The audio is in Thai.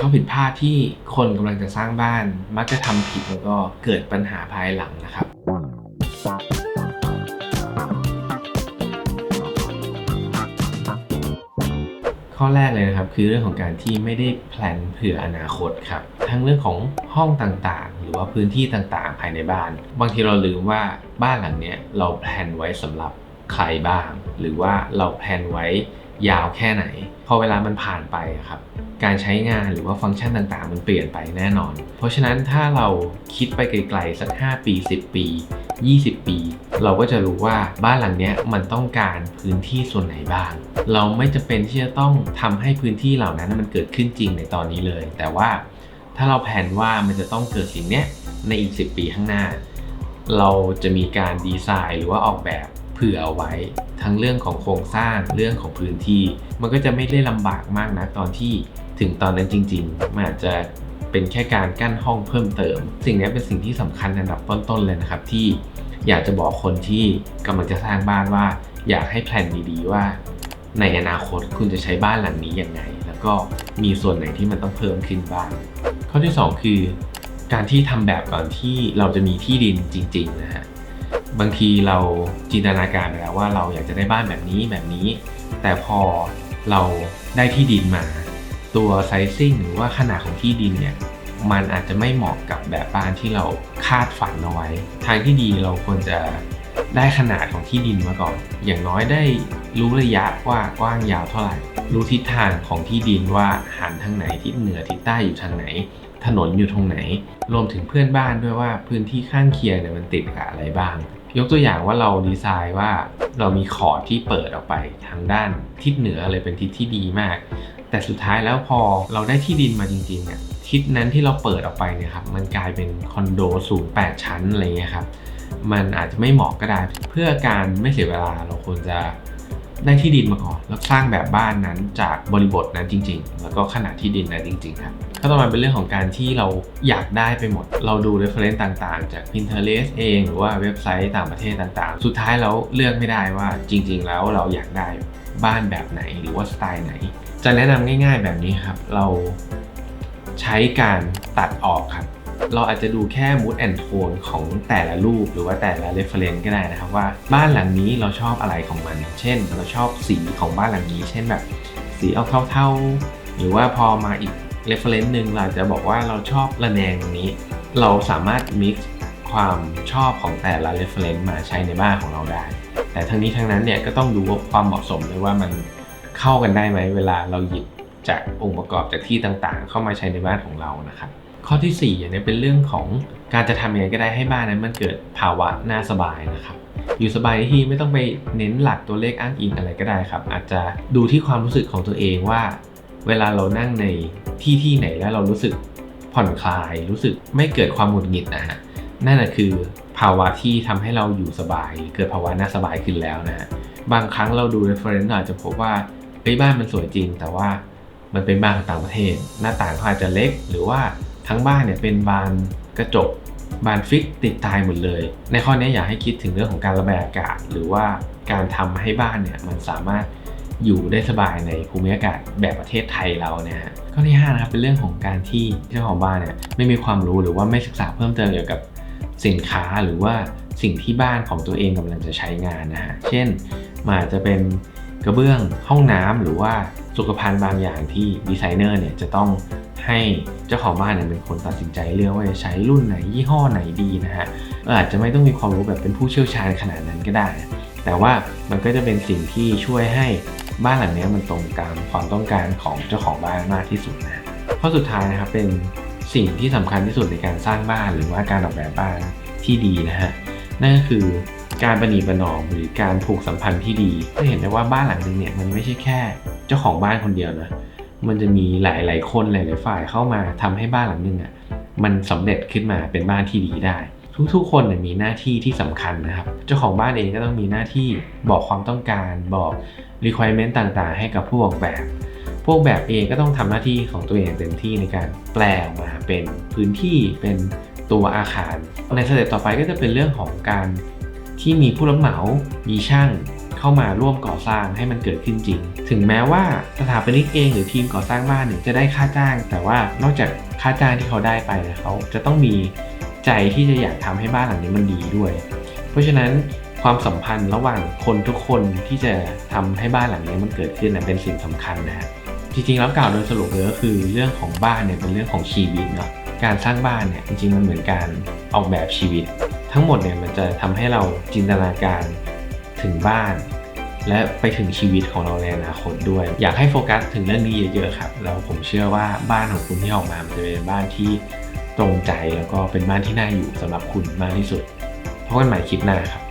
ข้อผิดพลาดที่คนกำลังจะสร้างบ้าน มักจะทำผิดแล้วก็เกิดปัญหาภายหลังนะครับ ข้อแรกเลยนะครับคือเรื่องของการที่ไม่ได้แพลนเผื่ออนาคตครับทั้งเรื่องของห้องต่างๆ หรือว่าพื้นที่ต่างๆ ภายในบ้าน บางทีเราลืมว่าบ้านหลังเนี้ยเราแพลนไว้สำหรับใครบ้าง หรือว่าเราแพลนไว้ ยาวแค่ไหน พอเวลามันผ่านไปครับ การใช้งานหรือว่าฟังก์ชันต่างๆ มันเปลี่ยนไปแน่นอน เพราะฉะนั้นถ้าเราคิดไปไกลๆสัก 5 ปี 10 ปี 20 ปี เราก็จะรู้ว่าบ้านหลังนี้มันต้องการพื้นที่ส่วนไหนบ้าง เราไม่จำเป็นที่จะต้องทำให้พื้นที่เหล่านั้นมันเกิดขึ้นจริงในตอนนี้เลย แต่ว่าถ้าเราแผนว่ามันจะต้องเกิดสิ่งนี้ในอีก 10 ปีข้างหน้า เราจะมีการดีไซน์หรือว่าออกแบบ ผื่อเอาไว้ ทั้งเรื่องของโครงสร้างเรื่องของพื้นที่ มันก็จะไม่ได้ลำบากมากนะตอนที่ถึงตอนนั้นจริงๆ มันอาจจะเป็นแค่การกั้นห้องเพิ่มเติม สิ่งนี้เป็นสิ่งที่สำคัญอันดับต้นๆเลยนะครับ ที่อยากจะบอกคนที่กำลังจะสร้างบ้านว่า อยากให้แพลนดีๆว่าในอนาคตคุณจะใช้บ้านหลังนี้ยังไง แล้วก็มีส่วนไหนที่มันต้องเพิ่มขึ้นบ้าง ข้อที่ 2 คือ การที่ทำแบบก่อนที่เราจะมีที่ดินจริง ๆ นะฮะ บางทีเราจินตนาการไปแล้วว่าเราอยากจะได้บ้านแบบนี้แบบนี้ แต่พอเราได้ที่ดินมา ตัวไซซิ่งหรือว่าขนาดของที่ดินเนี่ยมันอาจจะไม่เหมาะกับแบบบ้านที่เราคาดฝันเอาไว้ ทางที่ดีเราควรจะได้ขนาดของที่ดินมาก่อน อย่างน้อยได้รู้ระยะว่ากว้างยาวเท่าไหร่ รู้ทิศทางของที่ดินว่าหันทางไหนทิศเหนือทิศใต้อยู่ทางไหน ถนนอยู่ตรงไหน รวมถึงเพื่อนบ้านด้วยว่าพื้นที่ข้างเคียงเนี่ยมันติดกับอะไรบ้าง ยกตัวอย่างว่าเราดีไซน์ว่าเรามีขอดที่เปิดออกไปทางด้านทิศเหนือเลยเป็นทิศที่ดีมาก แต่สุดท้ายแล้วพอเราได้ที่ดินมาจริงๆเนี่ยทิศนั้นที่เราเปิดออกไปเนี่ยครับมันกลายเป็นคอนโดสูง8ชั้นอะไรเงี้ยครับมันอาจจะไม่เหมาะก็ได้ เพื่อการไม่เสียเวลาเราควรจะ ได้ที่ดินมาก่อน แล้วสร้างแบบบ้านนั้นจากบริบทนั้นจริง ๆ แล้วก็ขนาดที่ดินนั้นจริง ๆ ครับก็ต่อมาเป็นเรื่องของการที่เราอยากได้ไปหมด เราดู reference ต่างๆ จาก Pinterest เองหรือว่าเว็บไซต์ต่างประเทศต่างๆ สุดท้ายแล้วเลือกไม่ได้ว่าจริง ๆ แล้วเราอยากได้บ้านแบบไหนหรือว่าสไตล์ไหน จะแนะนำง่าย ๆ แบบนี้ครับ เราใช้การตัดออกครับ เราอาจจะดูแค่ mood and tone ของแต่ละรูปหรือว่าแต่ละ reference ก็ได้นะครับว่าบ้านหลังนี้เราชอบอะไรของมัน เช่น เราชอบสีของบ้านหลังนี้ เช่นแบบ สีออกเทาๆ หรือว่าพอมาอีก reference หนึ่งเราจะบอกว่าเราชอบระแนงตรงนี้ เราสามารถ mix ความชอบของแต่ละ reference มาใช้ในบ้านของเราได้ แต่ทั้งนี้ทั้งนั้นเนี่ยก็ต้องดูว่าความเหมาะสมเลยว่ามันเข้ากันได้ไหมเวลาเราหยิบจากองค์ประกอบจากที่ต่างๆ เข้ามาใช้ในบ้านของเรานะครับ ข้อที่4อย่างนี้เป็นเรื่องของการจะทำยังไงก็ได้ให้บ้านนั้นมันเกิดภาวะน่าสบายนะครับ อยู่สบายที่ไม่ต้องไปเน้นหลักตัวเลขอ้างอิงอะไรก็ได้ครับ อาจจะดูที่ความรู้สึกของตัวเองว่า เวลาเรานั่งในที่ที่ไหนแล้วเรารู้สึกผ่อนคลาย รู้สึกไม่เกิดความหงุดหงิดนะฮะนั่นแหะคือภาวะที่ทำให้เราอยู่สบาย เกิดภาวะน่าสบายขึ้นแล้วนะ บางครั้งเราดู reference อาจจะพบว่าเฮ้ยบ้านมันสวยจริง แต่ว่ามันเป็นบ้านของต่างประเทศ หน้าต่างเขาอาจจะเล็กหรือว่า ทั้งบ้านเนี่ยเป็นบานกระจกบานฟิกติดตายหมดเลย ในข้อนี้อยากให้คิดถึงเรื่องของการระบายอากาศ หรือว่าการทำให้บ้านเนี่ยมันสามารถอยู่ได้สบายในภูมิอากาศแบบประเทศไทยเราเนี่ยฮะข้อที่5นะครับเป็นเรื่องของการที่เจ้าของบ้านเนี่ยไม่มีความรู้หรือว่าไม่ศึกษาเพิ่มเติมเกี่ยวกับสินค้าหรือว่าสิ่งที่บ้านของตัวเองกำลังจะใช้งานนะฮะเช่นมันอาจจะเป็นกระเบื้องห้องน้ำหรือว่าสุขภัณฑ์บางอย่างที่ดีไซเนอร์เนี่ยจะต้อง ให้เจ้าของบ้านเนี่ยเป็นคนตัดสินใจเลือกว่าจะใช้รุ่นไหนยี่ห้อไหนดีนะฮะอาจจะไม่ต้องมีความรู้แบบเป็นผู้เชี่ยวชาญขนาดนั้นก็ได้ แต่ว่ามันก็จะเป็นสิ่งที่ช่วยให้บ้านหลังนี้มันตรงตามความต้องการของเจ้าของบ้านมากที่สุดนะข้อสุดท้ายนะครับเป็นสิ่งที่สำคัญที่สุดในการสร้างบ้านหรือว่าการออกแบบบ้านที่ดีนะฮะนั่นก็คือการประนีประนอมหรือการผูกสัมพันธ์ที่ดีจะเห็นได้ว่าบ้านหลังนึงเนี่ยมันไม่ใช่แค่ เจ้าของบ้านคนเดียวนะ มันจะมีหลาย ๆ คนหลาย ๆ ฝ่ายเข้ามาทำให้บ้านหลังนึงอะมันสำเร็จขึ้นมาเป็นบ้านที่ดีได้ ทุก ๆ คนมีหน้าที่ที่สำคัญนะครับ เจ้าของบ้านเองก็ต้องมีหน้าที่บอกความต้องการบอก requirement ต่าง ๆ ให้กับผู้ออกแบบ พวกแบบเองก็ต้องทำหน้าที่ของตัวเองเต็มที่ในการแปลออกมาเป็นพื้นที่เป็นตัวอาคาร ในสเต็ปต่อไปก็จะเป็นเรื่องของการที่มีผู้รับเหมา มีช่าง เข้ามาร่วมก่อสร้างให้มันเกิดขึ้นจริง ถึงแม้ว่าสถาปนิกเองหรือทีมก่อสร้างบ้านเนี่ยจะได้ค่าจ้าง แต่ว่านอกจากค่าจ้างที่เขาได้ไปเนี่ยเขาจะต้องมีใจที่จะอยากทำให้บ้านหลังนี้มันดีด้วย เพราะฉะนั้นความสัมพันธ์ระหว่างคนทุกคนที่จะทำให้บ้านหลังนี้มันเกิดขึ้นนะเป็นสิ่งสำคัญนะจริงๆแล้วกล่าวโดยสรุปเลยก็คือเรื่องของบ้านเนี่ยเป็นเรื่องของชีวิตเนาะการสร้างบ้านเนี่ยจริงๆมันเหมือนการออกแบบชีวิต ทั้งหมดเนี่ยมันจะทำให้เราจินตนาการ ถึงบ้าน และไปถึงชีวิตของเราในอนาคตด้วย อยากให้โฟกัสถึงเรื่องนี้เยอะๆครับแล้วผมเชื่อว่าบ้านของคุณที่ออกมามันจะเป็นบ้านที่ตรงใจแล้วก็เป็นบ้านที่น่าอยู่สำหรับคุณมากที่สุดพบกันใหม่คลิปหน้าครับ